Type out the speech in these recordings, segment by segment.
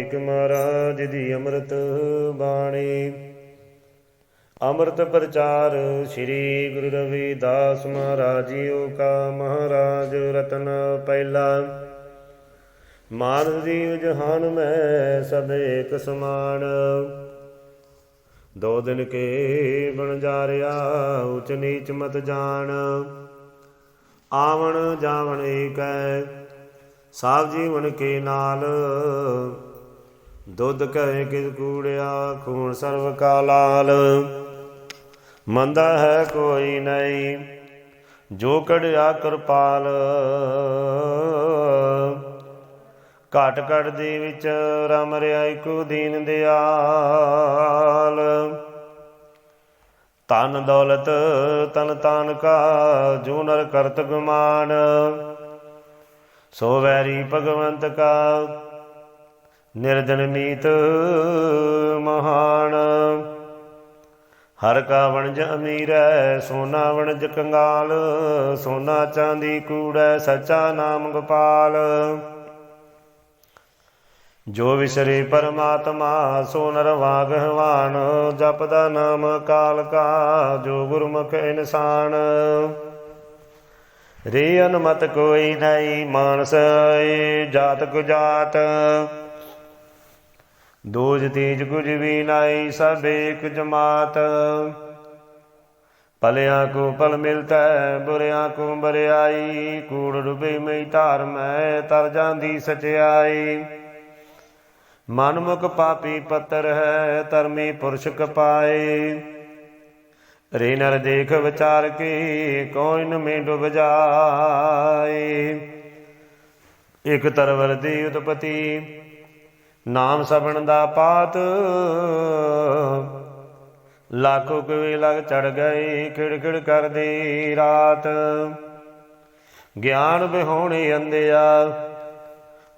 ਵਾਲਮੀਕ ਮਹਾਰਾਜ ਦੀ ਅੰਮ੍ਰਿਤ ਬਾਣੀ। ਅੰਮ੍ਰਿਤ ਪ੍ਰਚਾਰ ਸ੍ਰੀ ਗੁਰੂ ਰਵਿਦਾਸ ਮਹਾਰਾਜ ਜੀਓ ਕਾ ਮਹਾਰਾਜ ਰਤਨ ਪਹਿਲਾ। ਮਾਨਵ ਜੀਵ ਜਹਾਨ ਮੈਂ ਸਭ ਏਕ ਸਮਾਨ। ਦੋ ਦਿਨ ਕੇ ਬਣ ਜਾ ਰਿਆ, ਉਚ ਨੀਚ ਮਤ ਜਾਣ। ਆਵਣ ਜਾਵਣ ਏਕੈ ਸਾਬ ਜੀਵਨ ਕੇ ਨਾਲ। ਦੁੱਧ ਕਹੇ ਕਿਸ ਕੂੜਿਆ, ਖੂਨ ਸਰਵ ਕਾ ਲਾਲ। ਮੰਦਾ ਹੈ ਕੋਈ ਨਹੀਂ, ਜੋ ਕੜਿਆ ਕਿਰਪਾਲ। ਘਟ ਘਟ ਦੇ ਵਿੱਚ ਰਮ ਰਿਆਈ ਇੱਕੋ ਦੀਨ ਦਿਆਲ। ਤਨ ਦੌਲਤ ਤਨ ਤਾਨ ਕਾ, ਜੋ ਨਰ ਕਰਤ ਗੁਮਾਨ। ਸੋ ਵੈਰੀ ਭਗਵੰਤ ਕਾ ਨਿਰਜਨ ਮੀਤ ਮਹਾਨ। ਹਰ ਕਾ ਵਣਜ ਅਮੀਰੈ, ਸੋਨਾ ਵਣਜ ਕੰਗਾਲ, ਸੋਨਾ ਚਾਂਦੀ ਕੂੜੈ, ਸੱਚਾ ਨਾਮ ਗੋਪਾਲ। ਜੋ ਵਿਸਰੇ ਪਰਮਾਤਮਾ, ਸੋ ਨਰ ਵਾਗਹਵਾਨ ਜਪਦਾ ਨਾਮ ਕਾਲ ਕਾ ਜੋ ਗੁਰਮੁਖ ਇਨਸਾਨ। ਰੇ ਅਨਮਤ ਕੋਈ ਨਹੀਂ, ਮਾਨਸ ਏ ਜਾਤ ਕੁ ਜਾਤ। ਦੋਜ ਤੀਜ ਕੁਝ ਵੀ ਨਹੀਂ ਸਭ ਏਕ ਜਮਾਤ। ਭਲਿਆਂ ਕੋ ਭਲ ਮਿਲਤਾ, ਬੁਰਿਆਂ ਕੋ ਬਰਿਆਈ। ਕੂੜ ਡੁਬੇ ਮਈ ਧਾਰ ਮੈਂ, ਤਰ ਜਾਂਦੀ ਸਚਾਈ ਮਨਮੁਖ ਪਾਪੀ ਪੱਤਰ ਹੈ, ਧਰਮੀ ਪੁਰਸ਼ ਕਪਾਏ ਰੇ ਨਰ ਦੇਖ ਵਿਚਾਰ ਕੇ ਕੋਇਨ ਮੇ ਡੁਬ ਜਾਏ। ਇਕ ਤਰਵਰ ਦੀ ਉਤਪਤੀ ਨਾਮ ਸਬਣ ਦਾ ਪਾਤ। ਲਾਖੋ ਕਵੇ ਲਗ ਚੜ ਗਏ ਖਿੜ ਖਿੜ ਕਰਦੀ ਰਾਤ। ਗਿਆਨ ਬਿਹੋਣੇ ਅੰਧਿਆ,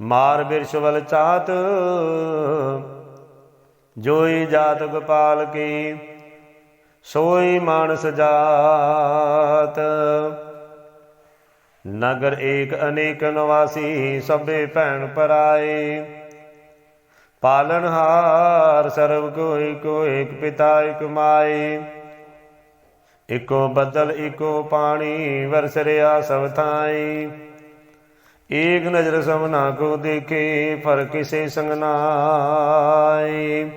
ਮਾਰ ਬਿਰਸ਼ ਵਲ ਚਾਤ। ਜੋਈ ਜਾਤ ਗੋਪਾਲ ਕੀ, ਸੋਈ ਮਾਨਸ ਜਾਤ। ਨਗਰ ਏਕ ਅਨੇਕ ਨਿਵਾਸੀ, ਸਭੇ ਭੈਣ ਪਰਾਏ ਪਾਲਨਹਾਰ ਸਰਬ ਕੋਈ ਕੋ ਏਕ ਪਿਤਾ, ਇਕ ਮਾਈ। ਇਕੋ ਬਦਲ, ਇਕੋ ਪਾਣੀ ਵਰਸ ਰਿਆ ਸਭ ਥਾਈ। ਏਕ ਨਜ਼ਰ ਸਭਨਾ ਕੋ ਦੇਖੇ, ਫਰ ਕਿਸੇ ਸੰਗ ਨਾਈ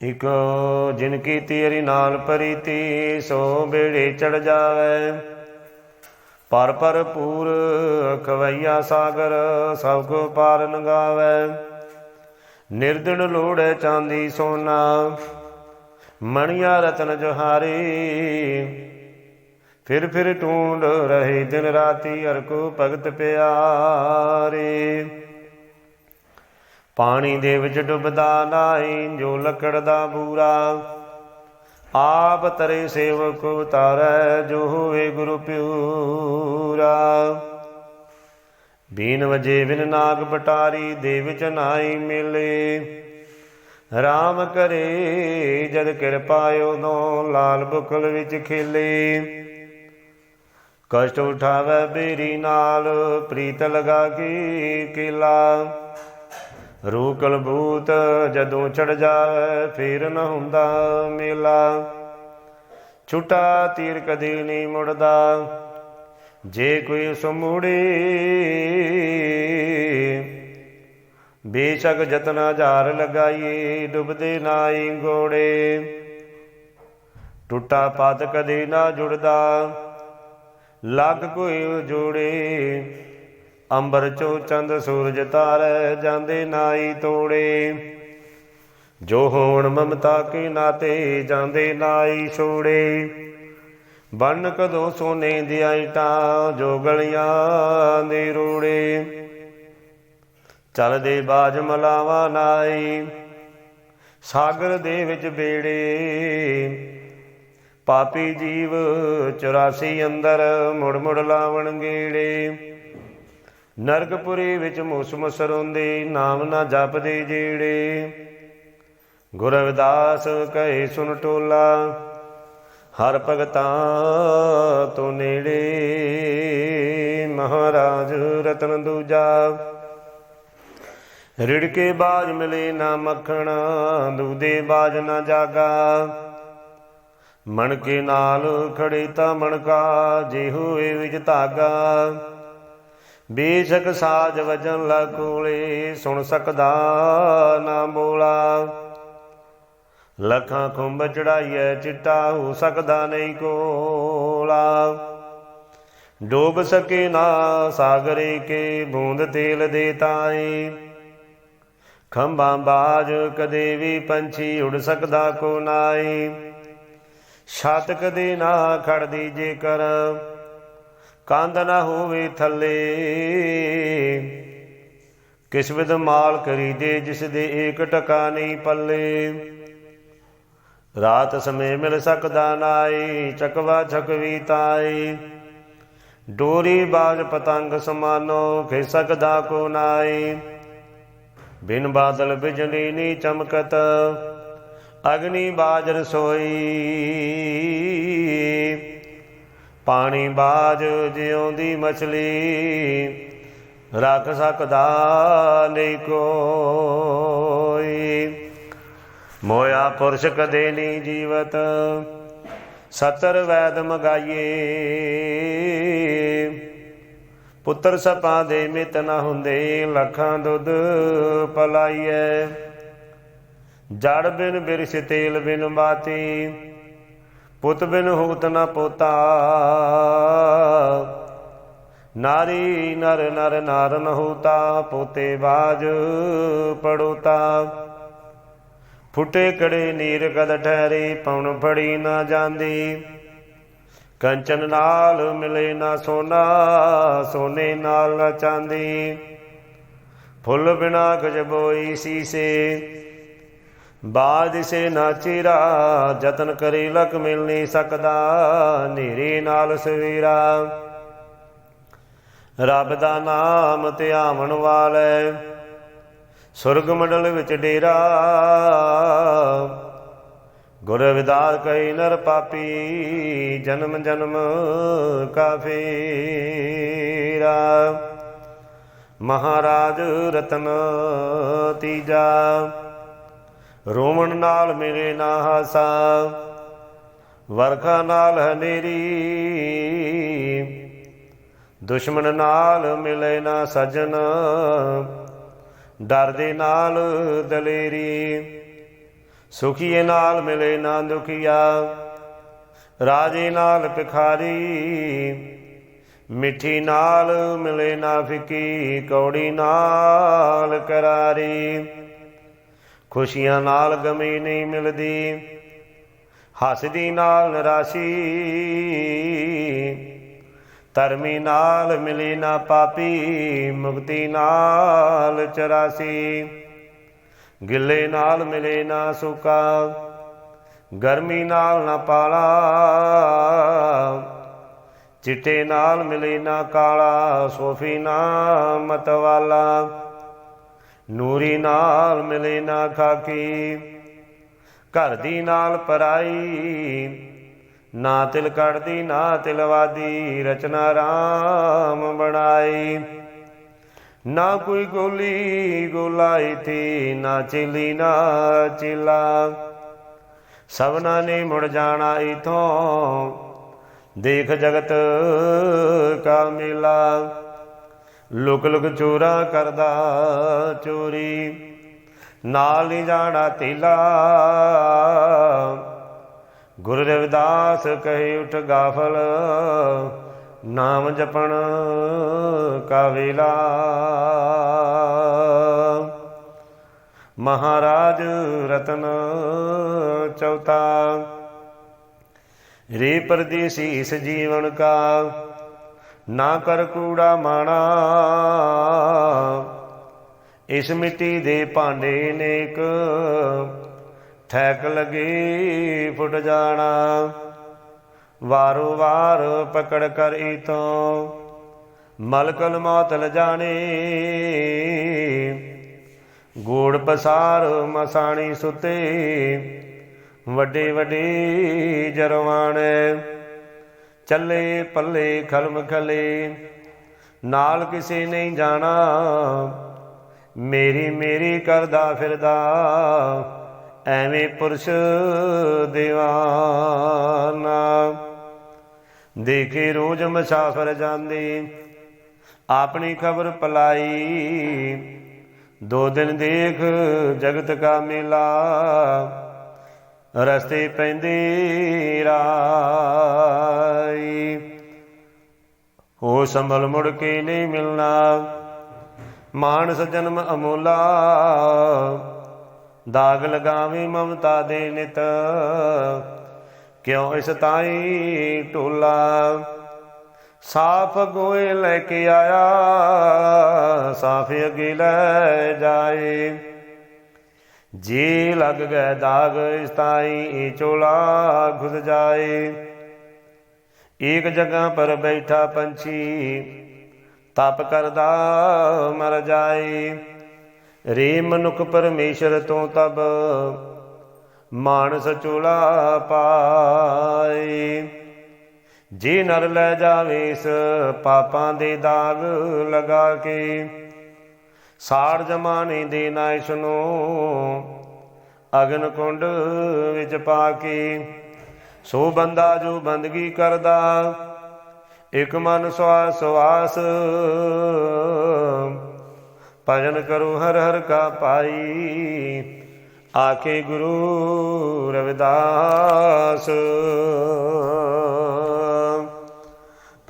ਇਕ ਜਿਨ ਕੀ ਤੇਰੀ ਨਾਲ ਪਰੀਤੀ ਸੋ ਬੇੜੇ ਚੜ ਜਾਵੇ। ਪਰ ਪਰ ਪੂਰ ਖਵਈਆ ਸਾਗਰ ਸਭ ਕੋ ਪਾਰ ਲੰਗਾਵੇ ਨਿਰਦਿਨ ਲੋੜੈ ਚਾਂਦੀ ਸੋਨਾ, ਮਣੀਆਂ ਰਤਨ ਜੋਹਾਰੀ। ਫਿਰ ਫਿਰ ਟੂੰਡ ਰਹੇ ਦਿਨ ਰਾਤੀ ਹਰ ਕੋ ਭਗਤ ਪਿਆਰੇ। ਪਾਣੀ ਦੇ ਵਿੱਚ ਡੁੱਬਦਾ ਨਾਈ ਜੋ ਲੱਕੜ ਦਾ ਬੂਰਾ ਆਪ ਤਰੇ ਸੇਵਕ ਉਤਾਰੈ, ਜੋ ਹੋਵੇ ਗੁਰੂ ਪਿਉਰਾ ਬੀਨ ਵਜੇ ਬਿਨ ਨਾਗ ਬਟਾਰੀ, ਦੇ ਵਿੱਚ ਨਾਈ ਮਿਲੇ। ਰਾਮ ਕਰੇ, ਜਦ ਕਿਰਪਾ ਉਦੋਂ ਲਾਲ ਬੁਕਲ ਵਿੱਚ ਖੇਲੇ। ਕਸ਼ਟ ਉਠਾਵੇ ਬੇਰੀ ਨਾਲ, ਪ੍ਰੀਤ ਲਗਾ ਕੇ ਕਿਲਾ। ਰੂਕਲ ਭੂਤ ਜਦੋਂ ਚੜ ਜਾਵੇ, ਫੇਰ ਨ ਹੁੰਦਾ ਮੇਲਾ। ਛੁਟਾ ਤੀਰ ਕਦੇ ਨਹੀਂ ਮੁੜਦਾ, ਜੇ ਕੋਈ ਸਮੂੜੇ ਬੇਸ਼ੱਕ ਜਤਨ ਹਜ਼ਾਰ ਲਗਾਈਏ, ਡੁੱਬਦੇ ਨਾਈ ਗੋੜੇ। ਟੁੱਟਾ ਪਾਤ ਕਦੇ ਨਾ ਜੁੜਦਾ, ਲੱਗ ਕੋਈ ਜੋੜੇ। ਅੰਬਰ ਚੋ ਚੰਦ ਸੂਰਜ ਤਾਰੇ ਜਾਂਦੇ ਨਾਈ ਤੋੜੇ। ਜੋ ਹੋਣ ਮਮਤਾ ਕੀ ਨਾਤੇ ਜਾਂਦੇ ਨਾਈ ਛੋੜੇ। ਬਨ ਕਦੋਂ ਸੋਨੇ ਦੀ ਆਈਟਾਂ, ਜੋ ਗਲੀਆਂ ਦੇ ਰੋੜੇ। ਚਲਦੇ ਬਾਜ ਮਲਾਵਾ ਨਾਈ, ਸਾਗਰ ਦੇ ਵਿੱਚ ਬੇੜੇ। ਪਾਪੀ ਜੀਵ 84 ਅੰਦਰ ਮੁੜ ਮੁੜ ਲਾਵਣ ਗੇੜੇ। ਨਰਕਪੁਰੀ ਵਿੱਚ ਮੁਸ ਮੁਸ ਰੋਂਦੇ ਨਾਮ ਨਾ ਜਪਦੇ ਜਿਹੜੇ ਗੁਰ ਰਵਿਦਾਸ ਕਹੇ ਸੁਨ ਟੋਲਾ, ਹਰ ਭਗਤਾਂ ਤੋਂ ਨੇੜੇ। ਮਹਾਰਾਜ ਰਤਨ ਦੂਜਾ, ਰਿੜਕੇ ਬਾਜ ਮਿਲੇ ਨਾ ਮੱਖਣ, ਦੂਦੇ ਬਾਜ ਨਾ ਜਾਗਾ। ਮਣ ਕੇ ਨਾਲ ਖੜੇ ਤਾਂ ਮਣਕਾ, ਜੇ ਹੋਏ ਵਿੱਚ ਧਾਗਾ। ਬੇਸ਼ਕ ਸਾਜ ਵਜਨ ਲਾ ਸੁਣ ਸਕਦਾ ਨਾ ਬੋਲਾ। ਲੱਖਾਂ ਖੁੰਬ ਚੜਾਈਐ, ਚਿੱਟਾ ਹੋ ਸਕਦਾ ਨਹੀਂ ਕੋਲਾ। ਡੋਬ ਸਕੇ ਨਾ ਸਾਗਰੇ ਕੇ ਬੂੰਦ ਤੇਲ ਦੇ ਤਾਈ ਖੰਭਾਂ ਬਾਜ ਕਦੇ ਵੀ ਪੰਛੀ ਉੜ ਸਕਦਾ ਕੋ ਨਾਈ ਛੱਤ ਕਦੇ ਨਾ ਖੜਦੀ ਜੇਕਰ ਕੰਧ ਨਾ ਹੋਵੇ ਥੱਲੇ। ਕਿਸ ਵਿਦ ਮਾਲ ਕਰੀਦੇ, ਜਿਸ ਦੇ ਏਕ ਟਕਾ ਨਹੀਂ ਪੱਲੇ। ਰਾਤ ਸਮੇ ਮਿਲ ਸਕਦਾ ਨਾਈ ਚਕਵਾ ਛਕਵੀ ਤਾਈ ਡੋਰੀ ਬਾਜ ਪਤੰਗ ਸਮਾਨੋ, ਖੇ ਸਕਦਾ ਕੋ ਨਾਈ ਬਿਨ ਬਾਦਲ ਬਿਜਲੀ ਨੀ ਚਮਕਤ, ਅਗਨੀ ਬਾਜ ਰਸੋਈ ਪਾਣੀ ਬਾਜ ਜਿਉਂਦੀ ਮਛਲੀ, ਰੱਖ ਸਕਦਾ ਨਹੀਂ ਕੋਈ। ਮੋਇਆ ਪੁਰਸ਼ ਕਦੇ ਨਹੀਂ ਜੀਵਤ, ਸਤਰ ਵੈਦ ਮਗਾਈਏ। ਪੁੱਤਰ ਸਪਾ ਦੇ ਮਿਤ ਨਾ ਹੁੰਦੇ, ਲੱਖਾਂ ਦੁੱਧ ਪਲਾਈਏ। ਜੜ ਬਿਨ ਬਿਰਸ ਤੇਲ ਬਿਨ ਬਾਤੀ ਪੁੱਤ ਬਿਨ ਹੋਤ ਨਾ ਪੋਤਾ। ਨਾਰੀ ਨਰ ਨਰ ਨਾਰ ਨ ਹੋਤਾ, ਪੋਤੇ ਬਾਜ ਪੜੋਤਾ। ਫੁੱਟੇ ਕੜੇ ਨੀਰ ਕਦ ਠਹਿਰੇ, ਪਉਣ ਫੜੀ ਨਾ ਜਾਂਦੀ। ਕੰਚਨ ਨਾਲ ਮਿਲੇ ਨਾ ਸੋਨਾ, ਸੋਨੇ ਨਾਲ ਨਾ ਚਾਂਦੀ। ਫੁੱਲ ਬਿਨਾ ਗਜਬੋਈ ਸੀਸੇ ਬਾਦ ਸੇ ਨਾ ਚਿਰਾ ਜਤਨ ਕਰੇ ਲਕ ਮਿਲ ਨਹੀਂ ਸਕਦਾ ਨੇਰੇ ਨਾਲ ਸਵੇਰਾ। ਰੱਬ ਦਾ ਨਾਮ ਧਿਆਵਣ ਵਾਲੇ, ਸੁਰਗ ਮੰਡਲ ਵਿੱਚ ਡੇਰਾ। ਗੁਰ ਵਿਦਾਸ ਕਈ ਨਰ ਪਾਪੀ, ਜਨਮ ਜਨਮ ਕਾ ਫੇਰਾ। ਮਹਾਰਾਜ ਰਤਨ ਤੀਜਾ। ਰੋਮਣ ਨਾਲ ਮੇਰੇ ਨਾ ਹਾਸਾ, ਵਰਖਾ ਨਾਲ ਹਨੇਰੀ, ਦੁਸ਼ਮਣ ਨਾਲ ਮਿਲੇ ਨਾ ਸਜਣ, ਡਰ ਦੇ ਨਾਲ ਦਲੇਰੀ ਸੁਖੀਏ ਨਾਲ ਮਿਲੇ ਨਾ ਦੁਖੀਆ, ਰਾਜੇ ਨਾਲ ਭਿਖਾਰੀ, ਮਿੱਠੀ ਨਾਲ ਮਿਲੇ ਨਾ ਫਿੱਕੀ, ਕੌੜੀ ਨਾਲ ਕਰਾਰੀ। ਖੁਸ਼ੀਆਂ ਨਾਲ ਗਮੀ ਨਹੀਂ ਮਿਲਦੀ। ਹੱਸਦੀ ਨਾਲ ਨਰਾਸ਼ੀ। ਧਰਮੀ ਨਾਲ ਮਿਲੀ ਨਾ ਪਾਪੀ, ਮੁਕਤੀ ਨਾਲ 84 ਗਿੱਲੇ ਨਾਲ ਮਿਲੇ ਨਾ ਸੁਕਾ, ਗਰਮੀ ਨਾਲ ਨਾ ਪਾਲਾ। ਚਿੱਟੇ ਨਾਲ ਮਿਲੇ ਨਾ ਕਾਲਾ, ਸੋਫੀ ਨਾ ਮਤਵਾਲਾ। ਨੂਰੀ ਨਾਲ ਮਿਲੇ ਨਾ ਖਾਕੀ, ਘਰ ਦੀ ਨਾਲ ਪਰਾਈ, ਨਾ ਤਿਲ ਕੜਦੀ ਨਾ ਤਿਲਵਾਦੀ ਰਚਨਾ RAM ਬਣਾਈ। ਨਾ ਕੋਈ ਗੋਲੀ ਗੋਲਾਈ ਥੀ, ਨਾ ਚਿਲੀ, ਨਾ ਚਿਲਾ। ਸਭਨਾ ਨੇ ਮੁੜ ਜਾਣਾ ਇਥੋਂ, ਦੇਖ ਜਗਤ ਕਾ ਮੇਲਾ। ਲੁਕ ਲੁਕ ਚੋਰਾ ਕਰਦਾ ਚੋਰੀ। ਨਾਲ ਨਹੀਂ ਜਾਣਾ ਤੇਲਾ। ਗੁਰੂ ਰਵਿਦਾਸ ਕਹੇ, ਉਠ ਗਾਫਲ, ਨਾਮ ਜਪਣ ਕਾ ਵੇਲਾ। ਮਹਾਰਾਜ ਰਤਨ ਚੌਥਾ, ਰੇ ਪਰਦੇਸੀ ਇਸ ਜੀਵਨ ਕਾ ਨਾ ਕਰ ਕੂੜਾ ਮਾਣਾ ਇਸ ਮਿੱਟੀ ਦੇ ਭਾਂਡੇ ਨੇਕ ਠੈਕ ਲਗੇ ਫੁੱਟ ਜਾਣਾ। ਵਾਰੋ ਵਾਰ ਪਕੜ ਕਰ ਇਤੋਂ ਮਲਕਲ ਮੌਤ ਲ ਜਾਣੇ ਗੋੜ ਪਸਾਰ ਮਸਾਣੀ ਸੁਤੇ ਵੱਡੇ ਵੱਡੇ ਜਰਵਾਣੇ। ਚੱਲੇ ਪੱਲੇ ਖਲਮ ਖਲੇ, ਨਾਲ ਕਿਸੇ ਨਹੀਂ ਜਾਣਾ। ਮੇਰੀ ਮੇਰੀ ਕਰਦਾ ਫਿਰਦਾ, ਐਵੇਂ ਪੁਰਸ਼ ਦੀਵਾਨਾ। ਦੇਖੇ ਰੋਜ਼ ਮਸਾਫਰ ਜਾਂਦੇ, ਆਪਣੀ ਖਬਰ ਪਲਾਈ। ਦੋ ਦਿਨ ਦੇਖ ਜਗਤ ਕਾ ਮੇਲਾ, ਰਸਤੇ ਪੈਂਦੇ ਰਾ ਹੋ ਸੰਭਲ ਮੁੜ ਕੇ ਨਹੀਂ ਮਿਲਣਾ। ਮਾਨਸ ਜਨਮ ਅਮੋਲਾ, ਦਾਗ ਲਗਾਵੇ ਮਮਤਾ ਦੇ ਨਿਤ। ਕਿਉ ਇਸ ਤਾਈ ਟੋਲਾ? ਸਾਫ਼ ਗੋਏ ਲੈ ਕੇ ਆਇਆ, ਸਾਫ਼ ਅਗੇ ਲੈ ਜਾਏ। ਜੀ ਲੱਗ ਗਏ ਦਾਗ, ਇਸ ਤਾਈ ਇਹ ਚੋਲਾ ਘੁਸ ਜਾਏ। ਏਕ ਜਗ੍ਹਾ ਪਰ ਬੈਠਾ ਪੰਛੀ, ਤਪ ਕਰਦਾ ਮਰ ਜਾਏ। ਰੇ ਮਨੁੱਖ ਪਰਮੇਸ਼ਰ ਤੋਂ ਤਬ ਮਾਨਸ ਚੋਲਾ ਪਾਏ। ਜੇ ਨਰ ਲੈ ਜਾਵੇ ਇਸ ਪਾਪਾਂ ਦੇ ਦਾਗ ਲਗਾ ਕੇ ਸਾੜ ਜਮਾਨੇ ਦੇ ਨਾ ਇਸ ਨੂੰ ਅਗਨ ਕੁੰਡ ਵਿੱਚ ਪਾ ਕੇ ਸੋ ਬੰਦਾ ਜੋ ਬੰਦਗੀ ਕਰਦਾ, ਇਕ ਮਨ ਸਵਾਸ ਸਵਾਸ ਭਜਨ ਕਰੋ ਹਰ ਹਰ ਕਾ ਪਾਈ ਆਖੇ ਗੁਰੂ ਰਵਿਦਾਸ।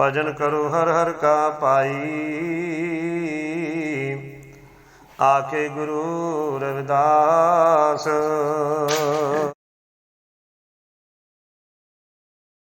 ਭਜਨ ਕਰੋ ਹਰ ਹਰ ਕਾ ਪਾਈ ਆਖੇ ਗੁਰੂ ਰਵਿਦਾਸ।